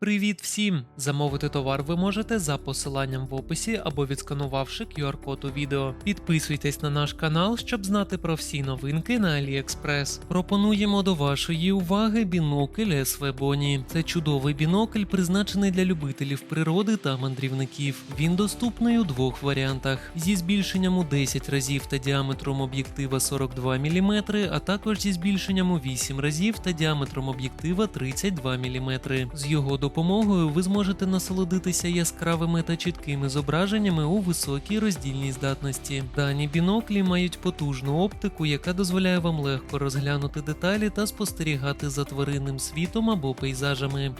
Привіт всім! Замовити товар ви можете за посиланням в описі або відсканувавши QR-код у відео. Підписуйтесь на наш канал, щоб знати про всі новинки на AliExpress. Пропонуємо до вашої уваги бінокль Boni. Це чудовий бінокль, призначений для любителів природи та мандрівників. Він доступний у двох варіантах: зі збільшенням у 10 разів та діаметром об'єктива 42 мм, а також зі збільшенням у 8 разів та діаметром об'єктива 32 мм. З його допомогою ви зможете насолодитися яскравими та чіткими зображеннями у високій роздільній здатності. Дані біноклі мають потужну оптику, яка дозволяє вам легко розглянути деталі та спостерігати за тваринним світом або пейзажами.